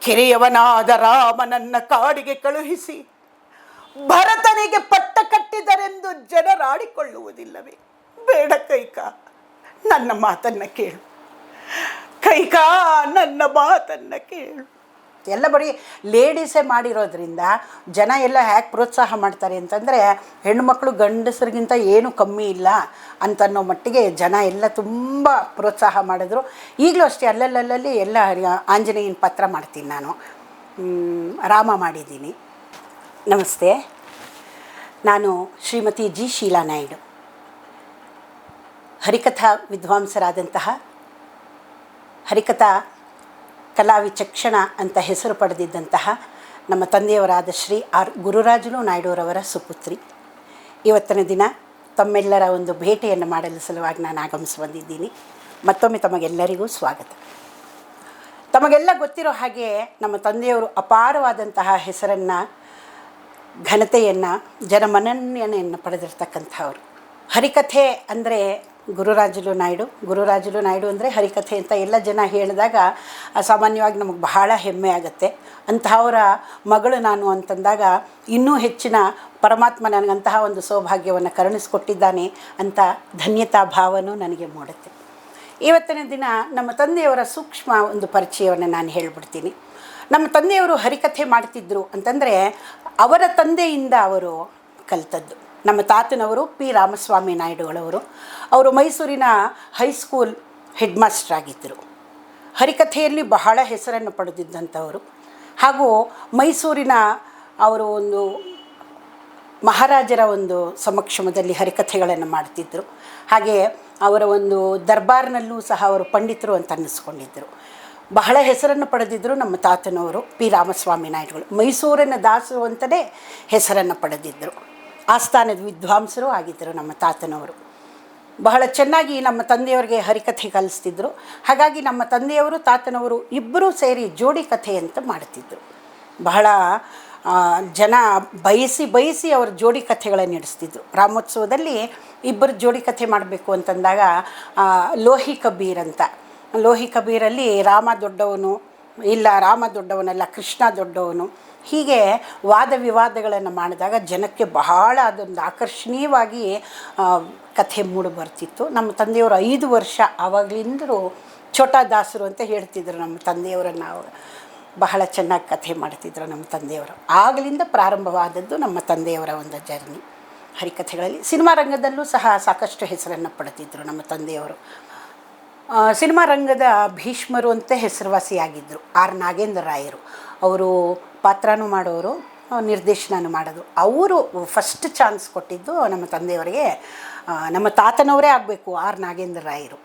ಕಿರಿಯವನಾದ ರಾಮನನ್ನ ಕಾಡಿಗೆ ಕಳುಹಿಸಿ ಭರತನಿಗೆ ಪಟ್ಟ ಕಟ್ಟಿದರೆಂದು ಜನರಾಡಿಕೊಳ್ಳುವುದಿಲ್ಲವೇ? ಬೇಡ ಕೈಕ, ನನ್ನ ಮಾತನ್ನ ಕೇಳು. ಕೈಕಾ, ನನ್ನ ಮಾತನ್ನ ಕೇಳು. ಎಲ್ಲ ಬರೀ ಲೇಡೀಸೇ ಮಾಡಿರೋದ್ರಿಂದ ಜನ ಎಲ್ಲ ಹ್ಯಾಕೆ ಪ್ರೋತ್ಸಾಹ ಮಾಡ್ತಾರೆ ಅಂತಂದರೆ ಹೆಣ್ಮಕ್ಳು ಗಂಡಸರಿಗಿಂತ ಏನು ಕಮ್ಮಿ ಇಲ್ಲ ಅಂತನ್ನೋ ಮಟ್ಟಿಗೆ ಜನ ಎಲ್ಲ ತುಂಬ ಪ್ರೋತ್ಸಾಹ ಮಾಡಿದ್ರು. ಈಗಲೂ ಅಷ್ಟೇ ಅಲ್ಲಲ್ಲಲ್ಲಿ ಎಲ್ಲ ಆಂಜನೇಯನ ಪತ್ರ ಮಾಡ್ತೀನಿ ನಾನು. ರಾಮ ಮಾಡಿದ್ದೀನಿ. ನಮಸ್ತೆ. ನಾನು ಶ್ರೀಮತಿ ಜಿ ಶೀಲಾ ನಾಯ್ಡು. ಹರಿಕಥಾ ವಿದ್ವಾಂಸರಾದಂತಹ ಹರಿಕಥಾ ಕಲಾ ವಿಚಕ್ಷಣ ಅಂತ ಹೆಸರು ಪಡೆದಿದ್ದಂತಹ ನಮ್ಮ ತಂದೆಯವರಾದ ಶ್ರೀ ಆರ್ ಗುರುರಾಜುಲು ನಾಯ್ಡುರವರ ಸುಪುತ್ರಿ. ಇವತ್ತಿನ ದಿನ ತಮ್ಮೆಲ್ಲರ ಒಂದು ಭೇಟಿಯನ್ನು ಮಾಡಲು ಸಲುವಾಗಿ ನಾನು ಆಗಮಿಸಿ ಬಂದಿದ್ದೀನಿ. ಮತ್ತೊಮ್ಮೆ ತಮಗೆಲ್ಲರಿಗೂ ಸ್ವಾಗತ. ತಮಗೆಲ್ಲ ಗೊತ್ತಿರೋ ಹಾಗೆ ನಮ್ಮ ತಂದೆಯವರು ಅಪಾರವಾದಂತಹ ಹೆಸರನ್ನು, ಘನತೆಯನ್ನು ಜನಮನನ್ಯನೆಯನ್ನು ಪಡೆದಿರ್ತಕ್ಕಂಥವ್ರು. ಹರಿಕಥೆ ಅಂದರೆ ಗುರುರಾಜುಲು ನಾಯ್ಡು. ಗುರುರಾಜುಲು ನಾಯ್ಡು ಅಂದರೆ ಹರಿಕಥೆ ಅಂತ ಎಲ್ಲ ಜನ ಹೇಳಿದಾಗ ಸಾಮಾನ್ಯವಾಗಿ ನಮಗೆ ಬಹಳ ಹೆಮ್ಮೆ ಆಗುತ್ತೆ. ಅಂತಹವರ ಮಗಳು ನಾನು ಅಂತಂದಾಗ, ಇನ್ನೂ ಹೆಚ್ಚಿನ ಪರಮಾತ್ಮ ನನಗಂತಹ ಒಂದು ಸೌಭಾಗ್ಯವನ್ನು ಕರುಣಿಸ್ಕೊಟ್ಟಿದ್ದಾನೆ ಅಂತ ಧನ್ಯತಾ ಭಾವನೂ ನನಗೆ ಮೂಡುತ್ತೆ. ಇವತ್ತಿನ ದಿನ ನಮ್ಮ ತಂದೆಯವರ ಸೂಕ್ಷ್ಮ ಒಂದು ಪರಿಚಯವನ್ನು ನಾನು ಹೇಳಿಬಿಡ್ತೀನಿ. ನಮ್ಮ ತಂದೆಯವರು ಹರಿಕಥೆ ಮಾಡ್ತಿದ್ರು ಅಂತಂದರೆ, ಅವರ ತಂದೆಯಿಂದ ಅವರು ಕಲಿತದ್ದು. ನಮ್ಮ ತಾತನವರು ಪಿ ರಾಮಸ್ವಾಮಿ ನಾಯ್ಡುಗಳವರು. ಅವರು ಮೈಸೂರಿನ ಹೈಸ್ಕೂಲ್ ಹೆಡ್ ಮಾಸ್ಟರ್ ಆಗಿದ್ದರು. ಹರಿಕಥೆಯಲ್ಲಿ ಬಹಳ ಹೆಸರನ್ನು ಪಡೆದಿದ್ದಂಥವರು. ಹಾಗೂ ಮೈಸೂರಿನ ಅವರು ಒಂದು ಮಹಾರಾಜರ ಒಂದು ಸಮಕ್ಷಮದಲ್ಲಿ ಹರಿಕಥೆಗಳನ್ನು ಮಾಡ್ತಿದ್ದರು. ಹಾಗೆ ಅವರ ಒಂದು ದರ್ಬಾರ್ನಲ್ಲೂ ಸಹ ಅವರು ಪಂಡಿತರು ಅಂತ ಅನ್ನಿಸ್ಕೊಂಡಿದ್ದರು. ಬಹಳ ಹೆಸರನ್ನು ಪಡೆದಿದ್ದರು ನಮ್ಮ ತಾತನವರು ಪಿ ರಾಮಸ್ವಾಮಿ ನಾಯ್ಡುಗಳು. ಮೈಸೂರಿನ ದಾಸರು ಅಂತಲೇ ಹೆಸರನ್ನು ಪಡೆದಿದ್ದರು. ಆಸ್ಥಾನದ ವಿದ್ವಾಂಸರು ಆಗಿದ್ದರು ನಮ್ಮ ತಾತನವರು. ಬಹಳ ಚೆನ್ನಾಗಿ ನಮ್ಮ ತಂದೆಯವರಿಗೆ ಹರಿಕಥೆ ಕಲಿಸ್ತಿದ್ರು. ಹಾಗಾಗಿ ನಮ್ಮ ತಂದೆಯವರು, ತಾತನವರು ಇಬ್ಬರೂ ಸೇರಿ ಜೋಡಿ ಕಥೆ ಅಂತ ಮಾಡ್ತಿದ್ರು ಬಹಳ ಜನ ಬಯಸಿ ಬಯಸಿ ಅವರು ಜೋಡಿ ಕಥೆಗಳನ್ನು ನಡೆಸ್ತಿದ್ರು. ರಾಮೋತ್ಸವದಲ್ಲಿ ಇಬ್ಬರು ಜೋಡಿ ಕಥೆ ಮಾಡಬೇಕು ಅಂತಂದಾಗ ಲೋಹಿ ಕಬೀರ್ ಅಂತ. ಲೋಹಿ ಕಬೀರಲ್ಲಿ ರಾಮ ದೊಡ್ಡವನು ಇಲ್ಲ, ರಾಮ ದೊಡ್ಡವನಲ್ಲ, ಕೃಷ್ಣ ದೊಡ್ಡವನು. ಹೀಗೆ ವಾದ ವಿವಾದಗಳನ್ನು ಮಾಡಿದಾಗ ಜನಕ್ಕೆ ಬಹಳ ಅದೊಂದು ಆಕರ್ಷಣೀಯವಾಗಿ ಕಥೆ ಮೂಡಿ ಬರ್ತಿತ್ತು. ನಮ್ಮ ತಂದೆಯವರು ಐದು ವರ್ಷ ಆವಾಗಲಿಂದರೂ ಛೋಟಾ ದಾಸರು ಅಂತ ಹೇಳ್ತಿದ್ರು ನಮ್ಮ ತಂದೆಯವರನ್ನು ಅವರು ಬಹಳ ಚೆನ್ನಾಗಿ ಕಥೆ ಮಾಡ್ತಿದ್ರು ನಮ್ಮ ತಂದೆಯವರು. ಆಗಲಿಂದ ಪ್ರಾರಂಭವಾದದ್ದು ನಮ್ಮ ತಂದೆಯವರ ಒಂದು ಜರ್ನಿ. ಹರಿಕಥೆಗಳಲ್ಲಿ ಸಿನಿಮಾ ರಂಗದಲ್ಲೂ ಸಹ ಸಾಕಷ್ಟು ಹೆಸರನ್ನು ಪಡೆದಿದ್ದರು ನಮ್ಮ ತಂದೆಯವರು. ಸಿನಿಮಾ ರಂಗದ ಭೀಷ್ಮರು ಅಂತ ಹೆಸರುವಾಸಿಯಾಗಿದ್ದರು ಆರ್ ನಾಗೇಂದ್ರ ರಾಯರು. ಅವರು ಪಾತ್ರನೂ ಮಾಡೋರು ನಿರ್ದೇಶನನೂ ಮಾಡೋದು. ಅವರು ಫಸ್ಟ್ ಚಾನ್ಸ್ ಕೊಟ್ಟಿದ್ದು ನಮ್ಮ ತಂದೆಯವರಿಗೆ ನಮ್ಮ ತಾತನವರೇ ಆಗಬೇಕು ಆರ್ ನಾಗೇಂದ್ರ ರಾಯರು.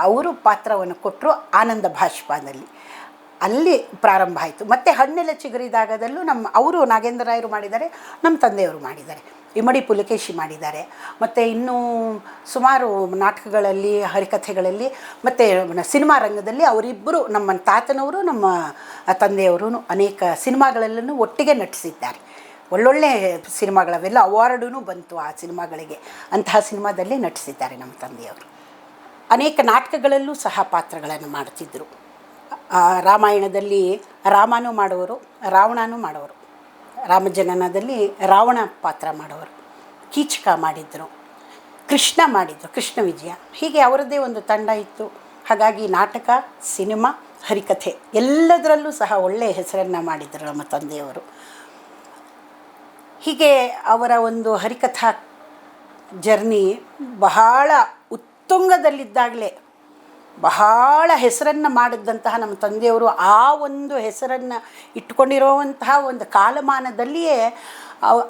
ಅವರು ಪಾತ್ರವನ್ನು ಕೊಟ್ಟರು ಆನಂದ ಭಾಷ್ಪದಲ್ಲಿ. ಅಲ್ಲಿ ಪ್ರಾರಂಭ ಆಯಿತು. ಮತ್ತು ಹಣ್ಣೆಲ್ಲ ಚಿಗುರಿದಾಗದಲ್ಲೂ ನಮ್ಮ ಅವರು ನಾಗೇಂದ್ರ ರಾಯರು ಮಾಡಿದ್ದಾರೆ ನಮ್ಮ ತಂದೆಯವರು ಮಾಡಿದ್ದಾರೆ. ಇಮ್ಮಡಿ ಪುಲಕೇಶಿ ಮಾಡಿದ್ದಾರೆ. ಮತ್ತು ಇನ್ನೂ ಸುಮಾರು ನಾಟಕಗಳಲ್ಲಿ ಹರಿಕಥೆಗಳಲ್ಲಿ ಮತ್ತು ಸಿನಿಮಾ ರಂಗದಲ್ಲಿ ಅವರಿಬ್ಬರು ನಮ್ಮ ತಾತನವರು ನಮ್ಮ ತಂದೆಯವರು ಅನೇಕ ಸಿನಿಮಾಗಳಲ್ಲೂ ಒಟ್ಟಿಗೆ ನಟಿಸಿದ್ದಾರೆ. ಒಳ್ಳೊಳ್ಳೆ ಸಿನಿಮಾಗಳವೆಲ್ಲ ಅವಾರ್ಡೂ ಬಂತು ಆ ಸಿನಿಮಾಗಳಿಗೆ. ಅಂತಹ ಸಿನಿಮಾದಲ್ಲಿ ನಟಿಸಿದ್ದಾರೆ ನಮ್ಮ ತಂದೆಯವರು. ಅನೇಕ ನಾಟಕಗಳಲ್ಲೂ ಸಹ ಪಾತ್ರಗಳನ್ನು ಮಾಡ್ತಿದ್ದರು ಆ, ರಾಮಾಯಣದಲ್ಲಿ ರಾಮನೂ ಮಾಡೋರು, ರಾವಣನೂ ಮಾಡೋರು. ರಾಮಜನನದಲ್ಲಿ ರಾವಣ ಪಾತ್ರ ಮಾಡೋರು. ಕೀಚಕ ಮಾಡಿದರು, ಕೃಷ್ಣ ಮಾಡಿದರು, ಕೃಷ್ಣ ವಿಜಯ. ಹೀಗೆ ಅವರದ್ದೇ ಒಂದು ತಂಡ ಇತ್ತು. ಹಾಗಾಗಿ ನಾಟಕ, ಸಿನಿಮಾ, ಹರಿಕಥೆ ಎಲ್ಲದರಲ್ಲೂ ಸಹ ಒಳ್ಳೆಯ ಹೆಸರನ್ನು ಮಾಡಿದರು ನಮ್ಮ ತಂದೆಯವರು. ಹೀಗೆ ಅವರ ಒಂದು ಹರಿಕಥಾ ಜರ್ನಿ ಬಹಳ ಉತ್ತುಂಗದಲ್ಲಿದ್ದಾಗಲೇ ಬಹಳ ಹೆಸರನ್ನು ಮಾಡಿದ್ದಂತಹ ನಮ್ಮ ತಂದೆಯವರು ಆ ಒಂದು ಹೆಸರನ್ನು ಇಟ್ಕೊಂಡಿರುವಂತಹ ಒಂದು ಕಾಲಮಾನದಲ್ಲಿಯೇ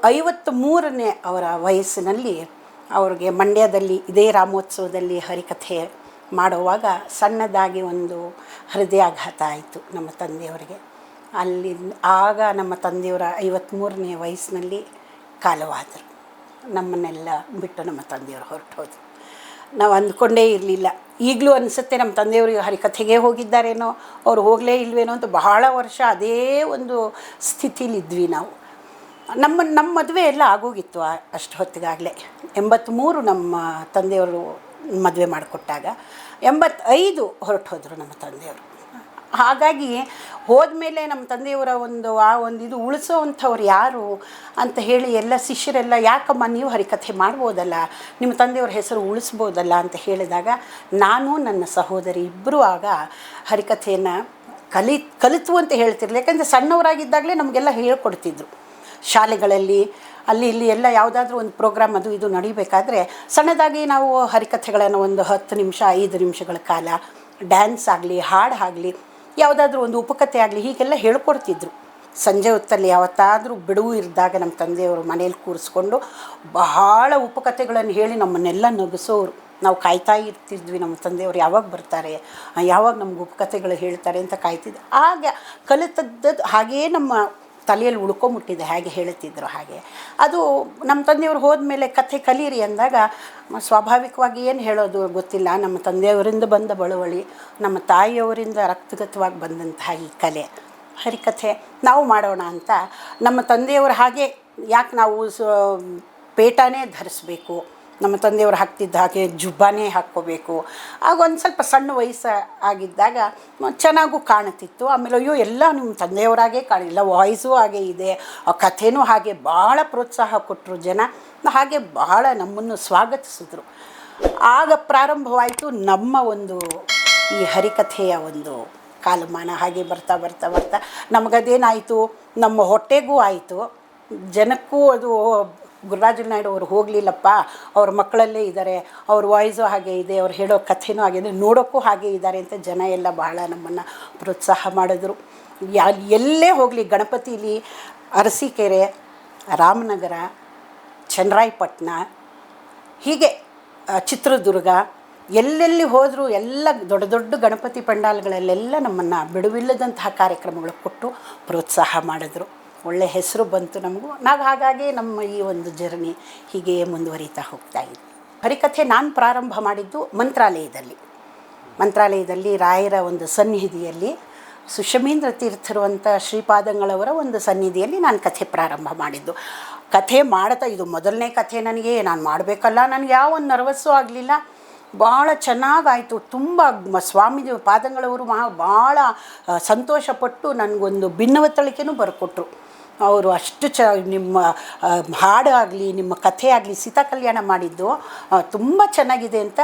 ಐವತ್ತು ಮೂರನೇ ಅವರ ವಯಸ್ಸಿನಲ್ಲಿ ಅವ್ರಿಗೆ ಮಂಡ್ಯದಲ್ಲಿ ಇದೇ ರಾಮೋತ್ಸವದಲ್ಲಿ ಹರಿಕಥೆ ಮಾಡುವಾಗ ಸಣ್ಣದಾಗಿ ಒಂದು ಹೃದಯಾಘಾತ ಆಯಿತು ನಮ್ಮ ತಂದೆಯವರಿಗೆ. ಅಲ್ಲಿ ಆಗ ನಮ್ಮ ತಂದೆಯವರ ಐವತ್ತ್ಮೂರನೇ ವಯಸ್ಸಿನಲ್ಲಿ ಕಾಲವಾದರು. ನಮ್ಮನ್ನೆಲ್ಲ ಬಿಟ್ಟು ನಮ್ಮ ತಂದೆಯವರು ಹೊರಟು ನಾವು ಅಂದ್ಕೊಂಡೇ ಇರಲಿಲ್ಲ. ಈಗಲೂ ಅನಿಸುತ್ತೆ ನಮ್ಮ ತಂದೆಯವರು ಹರಿಕಥೆಗೆ ಹೋಗಿದ್ದಾರೇನೋ, ಅವ್ರು ಹೋಗಲೇ ಇಲ್ವೇನೋ ಅಂತ ಬಹಳ ವರ್ಷ ಅದೇ ಒಂದು ಸ್ಥಿತಿಲಿದ್ವಿ ನಾವು. ನಮ್ಮ ನಮ್ಮ ಮದುವೆ ಎಲ್ಲ ಆಗೋಗಿತ್ತು ಅಷ್ಟು ಹೊತ್ತಿಗಾಗಲೇ. ಎಂಬತ್ತ್ಮೂರು ನಮ್ಮ ತಂದೆಯವರು ಮದುವೆ ಮಾಡಿಕೊಟ್ಟಾಗ, ಎಂಬತ್ತೈದು ಹೊರಟು ಹೋದರು ನಮ್ಮ ತಂದೆಯವರು. ಹಾಗಾಗಿ ಹೋದ್ಮೇಲೆ ನಮ್ಮ ತಂದೆಯವರ ಒಂದು ಆ ಒಂದು ಇದು ಉಳಿಸೋವಂಥವ್ರು ಯಾರು ಅಂತ ಹೇಳಿ ಎಲ್ಲ ಶಿಷ್ಯರೆಲ್ಲ, ಯಾಕಮ್ಮ ನೀವು ಹರಿಕಥೆ ಮಾಡ್ಬೋದಲ್ಲ? ನಿಮ್ಮ ತಂದೆಯವ್ರ ಹೆಸರು ಉಳಿಸ್ಬೋದಲ್ಲ? ಅಂತ ಹೇಳಿದಾಗ, ನಾನು ನನ್ನ ಸಹೋದರಿ ಇಬ್ಬರೂ ಆಗ ಹರಿಕಥೆಯನ್ನು ಕಲಿ ಕಲಿತು ಅಂತ ಹೇಳ್ತಿರ್ಲಿಲ್ಲ. ಯಾಕಂದರೆ ಸಣ್ಣವರಾಗಿದ್ದಾಗಲೇ ನಮಗೆಲ್ಲ ಹೇಳ್ಕೊಡ್ತಿದ್ರು. ಶಾಲೆಗಳಲ್ಲಿ, ಅಲ್ಲಿ ಇಲ್ಲಿ ಎಲ್ಲ ಯಾವುದಾದ್ರೂ ಒಂದು ಪ್ರೋಗ್ರಾಮ್ ಅದು ಇದು ನಡಿಬೇಕಾದ್ರೆ, ಸಣ್ಣದಾಗಿ ನಾವು ಹರಿಕಥೆಗಳನ್ನು ಒಂದು ಹತ್ತು ನಿಮಿಷ, ಐದು ನಿಮಿಷಗಳ ಕಾಲ, ಡ್ಯಾನ್ಸ್ ಆಗಲಿ ಹಾಡು ಆಗಲಿ ಯಾವುದಾದ್ರೂ ಒಂದು ಉಪಕಥೆ ಆಗಲಿ, ಹೀಗೆಲ್ಲ ಹೇಳ್ಕೊಡ್ತಿದ್ರು. ಸಂಜೆ ಹೊತ್ತಲ್ಲಿ ಯಾವತ್ತಾದರೂ ಬಿಡುವು ಇದ್ದಾಗ ನಮ್ಮ ತಂದೆಯವರು ಮನೇಲಿ ಕೂರಿಸ್ಕೊಂಡು ಬಹಳ ಉಪಕಥೆಗಳನ್ನು ಹೇಳಿ ನಮ್ಮನ್ನೆಲ್ಲ ನಗಿಸೋರು. ನಾವು ಕಾಯ್ತಾ ಇರ್ತಿದ್ವಿ, ನಮ್ಮ ತಂದೆಯವರು ಯಾವಾಗ ಬರ್ತಾರೆ ಯಾವಾಗ ನಮ್ಗೆ ಉಪಕಥೆಗಳು ಹೇಳ್ತಾರೆ ಅಂತ ಕಾಯ್ತಿದ್ದೆ ಆಗ ಕಲಿತದ್ದು ಹಾಗೇ ನಮ್ಮ ತಲೆಯಲ್ಲಿ ಉಳ್ಕೊಂಬಿಟ್ಟಿದೆ ಹಾಗೆ ಹೇಳ್ತಿದ್ರು ಹಾಗೆ. ಅದು ನಮ್ಮ ತಂದೆಯವರು ಹೋದ್ಮೇಲೆ ಕಥೆ ಕಲೀರಿ ಅಂದಾಗ, ಸ್ವಾಭಾವಿಕವಾಗಿ ಏನು ಹೇಳೋದು ಗೊತ್ತಿಲ್ಲ. ನಮ್ಮ ತಂದೆಯವರಿಂದ ಬಂದ ಬಳುವಳಿ, ನಮ್ಮ ತಾಯಿಯವರಿಂದ ರಕ್ತಗತವಾಗಿ ಬಂದಂತಹ ಈ ಕಲೆ. ಹರಿಕಥೆ, ನಾವು ಮಾಡೋಣ ಅಂತ ನಮ್ಮ ತಂದೆಯವರು ಹಾಗೆ ಯಾಕೆ ನಾವು ಸ, ಪೇಟನೇ ಧರಿಸ್ಬೇಕು? ನಮ್ಮ ತಂದೆಯವರು ಹಾಕ್ತಿದ್ದ ಹಾಗೆ ಜುಬ್ಬಾನೇ ಹಾಕ್ಕೋಬೇಕು. ಆಗ ಒಂದು ಸ್ವಲ್ಪ ಸಣ್ಣ ವಯಸ್ಸು ಆಗಿದ್ದಾಗ ಚೆನ್ನಾಗೂ ಕಾಣುತ್ತಿತ್ತು. ಆಮೇಲೆ ಅಯ್ಯೋ, ಎಲ್ಲ ನಿಮ್ಮ ತಂದೆಯವರಾಗೇ ಕಾಣಿಲ್ಲ ವಾಯ್ಸು ಹಾಗೆ ಇದೆ. ಆ ಕಥೆನೂ ಹಾಗೆ ಭಾಳ ಪ್ರೋತ್ಸಾಹ ಕೊಟ್ಟರು ಜನ. ಹಾಗೆ ಬಹಳ ನಮ್ಮನ್ನು ಸ್ವಾಗತಿಸಿದ್ರು. ಆಗ ಪ್ರಾರಂಭವಾಯಿತು ನಮ್ಮ ಒಂದು ಈ ಹರಿಕಥೆಯ ಒಂದು ಕಾಲಮಾನ. ಹಾಗೆ ಬರ್ತಾ ಬರ್ತಾ ಬರ್ತಾ ನಮಗದೇನಾಯಿತು? ನಮ್ಮ ಹೊಟ್ಟೆಗೂ ಆಯಿತು. ಜನಕ್ಕೂ ಅದು ಗುರುರಾಜ ನಾಯ್ಡು ಅವರು ಹೋಗಲಿಲ್ಲಪ್ಪ, ಅವ್ರ ಮಕ್ಕಳಲ್ಲೇ ಇದ್ದಾರೆ ಅವ್ರ ವಾಯ್ಸು ಹಾಗೆ ಇದೆ, ಅವ್ರು ಹೇಳೋ ಕಥೆನೂ ಹಾಗೆ ಇದೆ, ನೋಡೋಕ್ಕೂ ಹಾಗೆ ಇದ್ದಾರೆ ಅಂತ ಜನ ಎಲ್ಲ ಬಹಳ ನಮ್ಮನ್ನು ಪ್ರೋತ್ಸಾಹ ಮಾಡಿದ್ರು. ಯಾ ಎಲ್ಲೇ ಹೋಗಲಿ, ಗಣಪತಿಲಿ ಅರಸೀಕೆರೆ, ರಾಮನಗರ ಚನ್ನರಾಯಪಟ್ಟಣ ಹೀಗೆ ಚಿತ್ರದುರ್ಗ, ಎಲ್ಲೆಲ್ಲಿ ಹೋದರೂ ಎಲ್ಲ ದೊಡ್ಡ ದೊಡ್ಡ ಗಣಪತಿ ಪಂಡಾಲ್ಗಳಲ್ಲೆಲ್ಲ ನಮ್ಮನ್ನು ಬಿಡುವಿಲ್ಲದಂತಹ ಕಾರ್ಯಕ್ರಮಗಳು ಕೊಟ್ಟು ಪ್ರೋತ್ಸಾಹ ಮಾಡಿದ್ರು. ಒಳ್ಳೆ ಹೆಸರು ಬಂತು ನಮಗೂ. ನಾವು ಹಾಗಾಗಿ ನಮ್ಮ ಈ ಒಂದು ಜರ್ನಿ ಹೀಗೆ ಮುಂದುವರಿತಾ ಹೋಗ್ತಾ ಇದ್ವಿ ಹರಿಕಥೆ ನಾನು ಪ್ರಾರಂಭ ಮಾಡಿದ್ದು ಮಂತ್ರಾಲಯದಲ್ಲಿ. ಮಂತ್ರಾಲಯದಲ್ಲಿ ರಾಯರ ಒಂದು ಸನ್ನಿಧಿಯಲ್ಲಿ ಸುಷಮೀಂದ್ರ ತೀರ್ಥರು ಅಂತ ಶ್ರೀಪಾದಂಗಳವರ ಒಂದು ಸನ್ನಿಧಿಯಲ್ಲಿ ನಾನು ಕಥೆ ಪ್ರಾರಂಭ ಮಾಡಿದ್ದು. ಕಥೆ ಮಾಡ್ತಾ, ಇದು ಮೊದಲನೇ ಕಥೆ ನನಗೆ, ನಾನು ಮಾಡಬೇಕಲ್ಲ, ನನಗೆ ಯಾವ ಒಂದು ನರ್ವಸ್ಸು ಆಗಲಿಲ್ಲ. ಭಾಳ ಚೆನ್ನಾಗಾಯಿತು, ತುಂಬ ಸ್ವಾಮೀಜಿ ಪಾದಂಗಳವರು ಮಹಾ ಭಾಳ ಸಂತೋಷಪಟ್ಟು ನನಗೊಂದು ಭಿನ್ನವತ್ತಳಿಕೆನೂ ಬರ್ಕೊಟ್ರು. ಅವರು ಅಷ್ಟು ಚ ನಿಮ್ಮ ಹಾಡು ಆಗಲಿ ನಿಮ್ಮ ಕಥೆ ಆಗಲಿ ಸೀತಾ ಕಲ್ಯಾಣ ಮಾಡಿದ್ದು ತುಂಬ ಚೆನ್ನಾಗಿದೆ ಅಂತ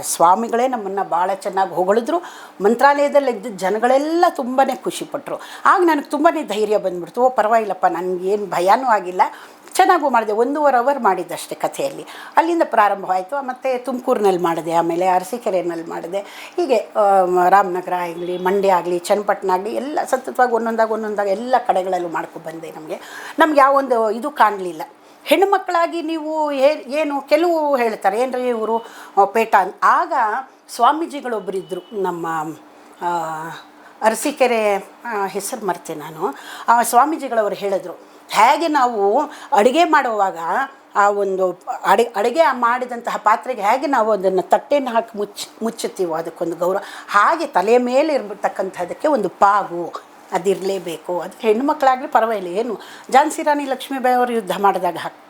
ಸ್ವಾಮಿಗಳೇ ನಮ್ಮನ್ನು ಭಾಳ ಚೆನ್ನಾಗಿ ಹೊಗಳಿದ್ರು. ಮಂತ್ರಾಲಯದಲ್ಲಿ ಇದ್ದ ಜನಗಳೆಲ್ಲ ತುಂಬಾ ಖುಷಿಪಟ್ಟರು ಆಗ ನನಗೆ ತುಂಬಾ ಧೈರ್ಯ ಬಂದ್ಬಿಡ್ತು. ಓ, ಪರವಾಗಿಲ್ಲಪ್ಪ ನನಗೇನು ಭಯನೂ ಆಗಿಲ್ಲ. ಚೆನ್ನಾಗೂ ಮಾಡಿದೆ. ಒಂದೂವರೆ ಅವರ್ ಮಾಡಿದ್ದಷ್ಟೇ ಕಥೆಯಲ್ಲಿ. ಅಲ್ಲಿಂದ ಪ್ರಾರಂಭವಾಯಿತು. ಮತ್ತು ತುಮಕೂರಿನಲ್ಲಿ ಮಾಡಿದೆ. ಆಮೇಲೆ ಅರಸೀಕೆರೆಯಲ್ಲಿ ಮಾಡಿದೆ. ಹೀಗೆ ರಾಮನಗರ ಆಗಲಿ, ಮಂಡ್ಯ ಆಗಲಿ, ಚನ್ನಪಟ್ಟಣ ಆಗಲಿ ಎಲ್ಲ ಸತತವಾಗಿ ಒಂದೊಂದಾಗ ಒಂದೊಂದಾಗ ಎಲ್ಲ ಕಡೆಗಳಲ್ಲೂ ಮಾಡ್ಕೊಂಡು ಬಂದೆ ನಮಗೆ. ನಮ್ಗೆ ಯಾವೊಂದು ಇದು ಕಾಣಲಿಲ್ಲ. ಹೆಣ್ಣು ಮಕ್ಕಳಾಗಿ ನೀವು ಏನು ಕೆಲವು ಹೇಳ್ತಾರೆ. ಏನ್ರಿ ಇವರು ಪೇಟ ಆಗ ಸ್ವಾಮೀಜಿಗಳೊಬ್ಬರಿದ್ದರು ನಮ್ಮ ಅರಸಿಕೆರೆ ಹೆಸರು ಮರ್ತೆ ನಾನು. ಆ, ಸ್ವಾಮೀಜಿಗಳವರು ಹೇಳಿದ್ರು, ಹೇಗೆ ನಾವು ಅಡುಗೆ ಮಾಡುವಾಗ ಆ ಒಂದು ಅಡಿ, ಅಡುಗೆ ಮಾಡಿದಂತಹ ಪಾತ್ರೆಗೆ ಹೇಗೆ ನಾವು ಅದನ್ನು ತಟ್ಟೆಯನ್ನು ಹಾಕಿ ಮುಚ್ಚಿ, ಮುಚ್ಚುತ್ತೀವೋ ಅದಕ್ಕೊಂದು ಗೌರವ. ಹಾಗೆ ತಲೆಯ ಮೇಲೆ ಇರತಕ್ಕಂಥದ್ದಕ್ಕೆ ಒಂದು ಪಾಗು. ಅದಿರಲೇಬೇಕು. ಅದು ಹೆಣ್ಣುಮಕ್ಕಳಾಗಲಿ ಪರವಾಗಿಲ್ಲ. ಏನು? ಝಾನ್ಸಿ ರಾಣಿ ಲಕ್ಷ್ಮೀಬಾಯಿ ಅವರು ಯುದ್ಧ ಮಾಡಿದಾಗ ಹಾಕಿ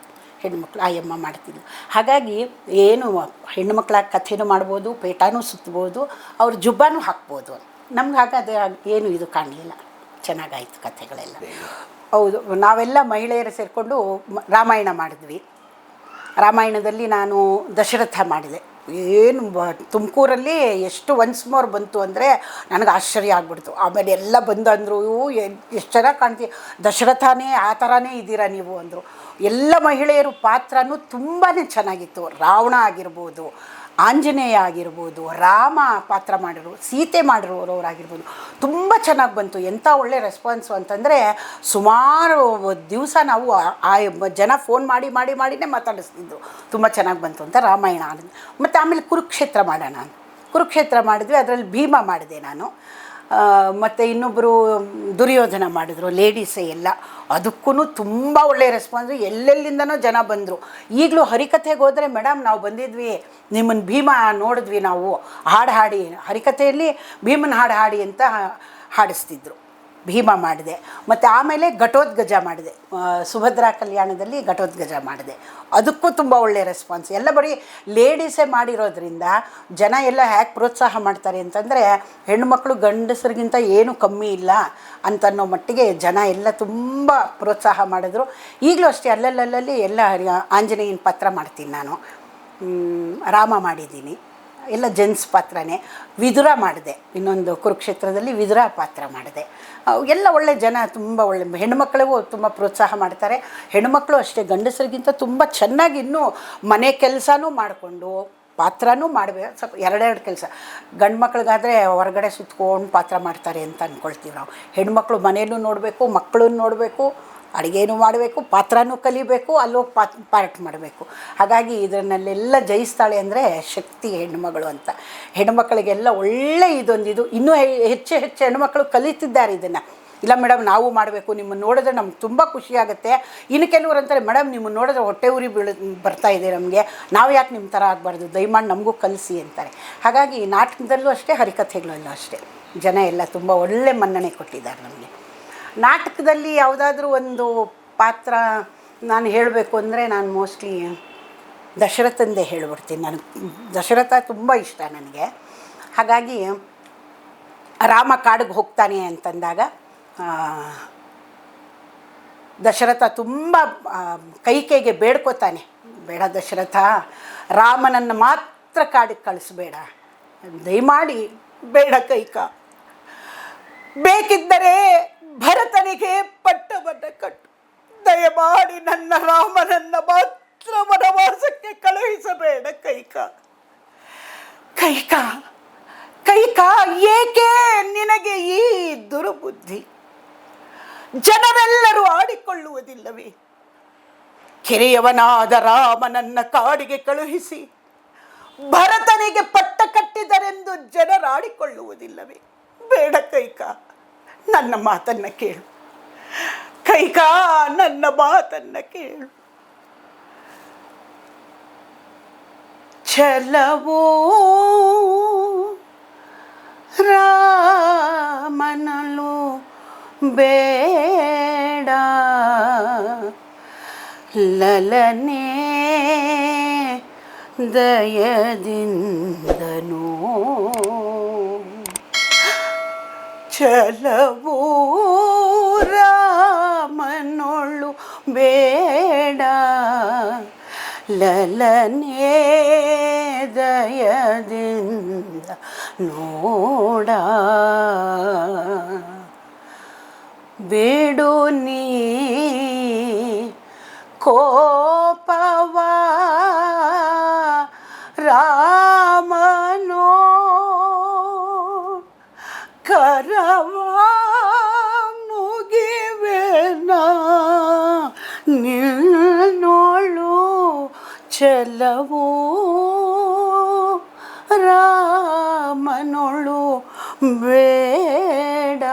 ಹೆಣ್ಮಕ್ಳು ಆಯಮ್ಮ ಮಾಡ್ತಿದ್ಲು. ಹಾಗಾಗಿ ಏನು ಹೆಣ್ಣು ಮಕ್ಕಳಾಗಿ ಕಥೆನೂ ಮಾಡ್ಬೋದು, ಪೇಟಾನೂ ಸುತ್ತಬೋದು ಅವ್ರ ಜುಬ್ಬಾನೂ ಹಾಕ್ಬೋದು. ನಮ್ಗೆ ಹಾಗಾದ್ರೆ ಏನು ಇದು ಕಾಣಲಿಲ್ಲ. ಚೆನ್ನಾಗಾಯಿತು ಕಥೆಗಳೆಲ್ಲ. ಹೌದು, ನಾವೆಲ್ಲ ಮಹಿಳೆಯರು ಸೇರಿಕೊಂಡು ರಾಮಾಯಣ ಮಾಡಿದ್ವಿ. ರಾಮಾಯಣದಲ್ಲಿ ನಾನು ದಶರಥ ಮಾಡಿದೆ. ಏನು ತುಮಕೂರಲ್ಲಿ ಎಷ್ಟು ಒನ್ಸ್ ಮೋರ್ ಬಂತು ಅಂದರೆ ನನಗೆ ಆಶ್ಚರ್ಯ ಆಗ್ಬಿಡ್ತು. ಆಮೇಲೆ ಎಲ್ಲ ಬಂದು ಅಂದರು ಎಷ್ಟು ಚೆನ್ನಾಗಿ ಕಾಣ್ತೀವಿ ದಶರಥನೇ, ಆ ಥರನೇ ಇದ್ದೀರಾ ನೀವು? ಅಂದರು. ಎಲ್ಲ ಮಹಿಳೆಯರು ಪಾತ್ರನೂ ತುಂಬಾ ಚೆನ್ನಾಗಿತ್ತು. ರಾವಣ ಆಗಿರ್ಬೋದು ಆಂಜನೇಯ ಆಗಿರ್ಬೋದು ರಾಮ ಪಾತ್ರ ಮಾಡಿರೋ ಸೀತೆ ಮಾಡಿರೋರವರಾಗಿರ್ಬೋದು, ತುಂಬ ಚೆನ್ನಾಗಿ ಬಂತು. ಎಂಥ ಒಳ್ಳೆ ರೆಸ್ಪಾನ್ಸು ಅಂತಂದರೆ ಸುಮಾರು ದಿವಸ ನಾವು ಆ- ಜನ ಫೋನ್ ಮಾಡಿ ಮಾಡಿ, ಮಾಡಿನೇ ಮಾತಾಡಿಸ್ತಿದ್ರು. ತುಂಬ ಚೆನ್ನಾಗಿ ಬಂತು ಅಂತ ರಾಮಾಯಣ ಮತ್ತು ಆಮೇಲೆ ಕುರುಕ್ಷೇತ್ರ ಮಾಡೋಣ ಕುರುಕ್ಷೇತ್ರ ಮಾಡಿದ್ವಿ, ಅದರಲ್ಲಿ ಭೀಮ ಮಾಡಿದೆ ನಾನು. ಮತ್ತು ಇನ್ನೊಬ್ಬರು ದುರ್ಯೋಧನ ಮಾಡಿದ್ರು ಲೇಡೀಸೇ ಎಲ್ಲ. ಅದಕ್ಕೂ ತುಂಬ ಒಳ್ಳೆಯ ರೆಸ್ಪಾನ್ಸ್ ಎಲ್ಲೆಲ್ಲಿಂದನೋ ಜನ ಬಂದರು. ಈಗಲೂ ಹರಿಕಥೆಗೆ ಹೋದರೆ ಮೇಡಮ್ ನಾವು ಬಂದಿದ್ವಿ. ನಿಮ್ಮನ್ನು ಭೀಮ ನೋಡಿದ್ವಿ ನಾವು. ಹಾಡು ಹಾಡಿ. ಹರಿಕಥೆಯಲ್ಲಿ ಭೀಮನ ಹಾಡು ಹಾಡಿ ಅಂತ ಹಾಡಿಸ್ತಿದ್ರು. ಭೀಮ ಮಾಡಿದೆ. ಮತ್ತು ಆಮೇಲೆ ಘಟೋದ್ಗಜ ಮಾಡಿದೆ. ಸುಭದ್ರಾ ಕಲ್ಯಾಣದಲ್ಲಿ ಘಟೋದ್ಗಜ ಮಾಡಿದೆ. ಅದಕ್ಕೂ ತುಂಬ ಒಳ್ಳೆಯ ರೆಸ್ಪಾನ್ಸ್ ಎಲ್ಲ ಬರೀ ಲೇಡೀಸೇ ಮಾಡಿರೋದ್ರಿಂದ ಜನ ಎಲ್ಲ ಹ್ಯಾಕೆ ಪ್ರೋತ್ಸಾಹ ಮಾಡ್ತಾರೆ ಅಂತಂದರೆ ಹೆಣ್ಮಕ್ಳು ಗಂಡಸರಿಗಿಂತ ಏನು ಕಮ್ಮಿ ಇಲ್ಲ ಅಂತನ್ನೋ ಮಟ್ಟಿಗೆ ಜನ ಎಲ್ಲ ತುಂಬ ಪ್ರೋತ್ಸಾಹ ಮಾಡಿದ್ರು. ಈಗಲೂ ಅಷ್ಟೇ ಅಲ್ಲಲ್ಲಲ್ಲಿ ಎಲ್ಲ ಆಂಜನೇಯನ ಪಾತ್ರ ಮಾಡ್ತೀನಿ ನಾನು. ರಾಮ ಮಾಡಿದ್ದೀನಿ. ಎಲ್ಲ ಜೆಂಟ್ಸ್ ಪಾತ್ರನೇ. ವಿದುರ ಮಾಡಿದೆ. ಇನ್ನೊಂದು ಕುರುಕ್ಷೇತ್ರದಲ್ಲಿ ವಿದುರ ಪಾತ್ರ ಮಾಡಿದೆ. ಎಲ್ಲ ಒಳ್ಳೆ ಜನ, ತುಂಬ ಒಳ್ಳೆ ಹೆಣ್ಮಕ್ಳಿಗೂ ತುಂಬ ಪ್ರೋತ್ಸಾಹ ಮಾಡ್ತಾರೆ. ಹೆಣ್ಮಕ್ಳು ಅಷ್ಟೇ, ಗಂಡಸರಿಗಿಂತ ತುಂಬ ಚೆನ್ನಾಗಿ ಇನ್ನೂ ಮನೆ ಕೆಲಸನೂ ಮಾಡಿಕೊಂಡು, ಪಾತ್ರನೂ ಮಾಡಬೇಕು. ಸ್ವಲ್ಪ ಎರಡೆರಡು ಕೆಲಸ. ಗಂಡು ಮಕ್ಳಿಗಾದರೆ ಹೊರಗಡೆ ಸುತ್ಕೊಂಡು ಪಾತ್ರ ಮಾಡ್ತಾರೆ ಅಂತ ಅಂದ್ಕೊಳ್ತೀವಿ ನಾವು. ಹೆಣ್ಮಕ್ಳು ಮನೇಲೂ ನೋಡಬೇಕು ಮಕ್ಕಳನ್ನು ನೋಡಬೇಕು. ಅಡುಗೆನೂ ಮಾಡಬೇಕು, ಪಾತ್ರನೂ ಕಲಿಬೇಕು ಅಲ್ಲೋಗಿ ಪಾತ್, ಪಾರ್ಟ್ ಮಾಡಬೇಕು. ಹಾಗಾಗಿ ಇದರನ್ನೆಲ್ಲ ಜಯಿಸ್ತಾಳೆ ಅಂದರೆ ಶಕ್ತಿ ಹೆಣ್ಣುಮಗಳು ಅಂತ. ಹೆಣ್ಣುಮಕ್ಕಳಿಗೆಲ್ಲ ಒಳ್ಳೆ ಇದೊಂದು ಇದು. ಇನ್ನೂ ಹೆಚ್ಚು ಹೆಚ್ಚು ಹೆಣ್ಮಕ್ಳು ಕಲಿತಿದ್ದಾರೆ ಇದನ್ನು. ಇಲ್ಲ ಮೇಡಮ್, ನಾವು ಮಾಡಬೇಕು, ನಿಮ್ಮನ್ನು ನೋಡಿದ್ರೆ ನಮ್ಗೆ ತುಂಬ ಖುಷಿಯಾಗುತ್ತೆ ಇನ್ನು ಕೆಲವರು ಅಂತಾರೆ, ಮೇಡಮ್, ನಿಮ್ಮನ್ನು ನೋಡಿದ್ರೆ ಹೊಟ್ಟೆ ಉರಿ ಬೀಳ, ಬರ್ತಾ ಇದೆ ನಮಗೆ. ನಾವು ಯಾಕೆ ನಿಮ್ಮ ಥರ ಆಗಬಾರ್ದು? ದಯಮಾಡಿ ನಮಗೂ ಕಲಿಸಿ, ಅಂತಾರೆ. ಹಾಗಾಗಿ ನಾಟಕದಲ್ಲೂ ಅಷ್ಟೇ, ಹರಿಕಥೆಗಳಲ್ಲೂ ಅಷ್ಟೇ. ಜನ ಎಲ್ಲ ತುಂಬ ಒಳ್ಳೆ ಮನ್ನಣೆ ಕೊಟ್ಟಿದ್ದಾರೆ ನಮಗೆ. ನಾಟಕದಲ್ಲಿ ಯಾವುದಾದ್ರೂ ಒಂದು ಪಾತ್ರ ನಾನು ಹೇಳಬೇಕು ಅಂದರೆ ನಾನು ಮೋಸ್ಟ್ಲಿ ದಶರಥಂದೇ ಹೇಳ್ಬಿಡ್ತೀನಿ ನನಗೆ ದಶರಥ ತುಂಬ ಇಷ್ಟ ನನಗೆ. ಹಾಗಾಗಿ ರಾಮ ಕಾಡಿಗೆ ಹೋಗ್ತಾನೆ ಅಂತಂದಾಗ ದಶರಥ ತುಂಬ ಕೈಕೈಗೆ ಬೇಡ್ಕೋತಾನೆ. ಬೇಡ ದಶರಥ, ರಾಮನನ್ನು ಮಾತ್ರ ಕಾಡಿಗೆ ಕಳಿಸ್ಬೇಡ. ದಯಮಾಡಿ ಬೇಡ ಕೈಕ ಬೇಕಿದ್ದರೆ ಭರತನಿಗೆ ಪಟ್ಟವನ್ನು ಕಟ್ಟು. ದಯಮಾಡಿ ನನ್ನ ರಾಮನನ್ನ ಮಾತ್ರ ವನವಾಸಕ್ಕೆ ಕಳುಹಿಸಬೇಡ, ಕೈಕ. ಕೈಕ ಕೈಕ, ಏಕೆ ನಿನಗೆ ಈ ದುರ್ಬುದ್ಧಿ? ಜನರೆಲ್ಲರೂ ಆಡಿಕೊಳ್ಳುವುದಿಲ್ಲವೇ? ಕಿರಿಯವನಾದ ರಾಮನನ್ನ ಕಾಡಿಗೆ ಕಳುಹಿಸಿ, ಭರತನಿಗೆ ಪಟ್ಟ ಕಟ್ಟಿದರೆಂದು ಜನರಾಡಿಕೊಳ್ಳುವುದಿಲ್ಲವೇ ಬೇಡ, ಕೈಕ. ನನ್ನ ಮಾತನ್ನ ಕೇಳು. ಕೈಕ ನನ್ನ ಮಾತನ್ನ ಕೇಳು. ಛಲವೋ ರಾಮನಲು ಬೇಡ. ಲಲನೆ ದಯದಿಂದನೋ ಛಲವೋ ರಾಮನೊಳು ಬೇಡ ಲಲನೆ ದಯದಿಂದ ನೋಡ ಬೇಡು ನೀ ಕೋಪವ ಕರವ ಮುಗಿವೆನ ನಿನ್ನೋಳು ಚಲವೋ ರಾಮನೊಳು ಬೇಡ.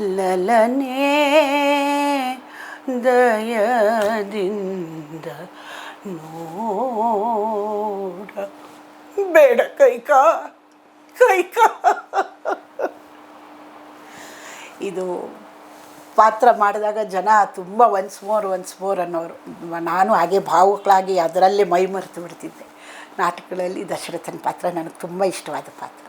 ಲಲನೆ ದಯದಿಂದ ನೋಡ. ಬೇಡ ಕೈಕ. ಕೈಕ. ಇದು ಪಾತ್ರ ಮಾಡಿದಾಗ ಜನ ತುಂಬ ಒನ್ಸ್ ಮೋರ್ ಒನ್ಸ್ ಮೋರ್ ಅನ್ನೋರು. ನಾನು ಹಾಗೆ ಭಾವುಕಳಾಗಿ ಅದರಲ್ಲೇ ಮೈ ಮರೆತು ಬಿಡ್ತಿದ್ದೆ. ನಾಟಕಗಳಲ್ಲಿ ದಶರಥನ ಪಾತ್ರ ನನಗೆ ತುಂಬ ಇಷ್ಟವಾದ ಪಾತ್ರ.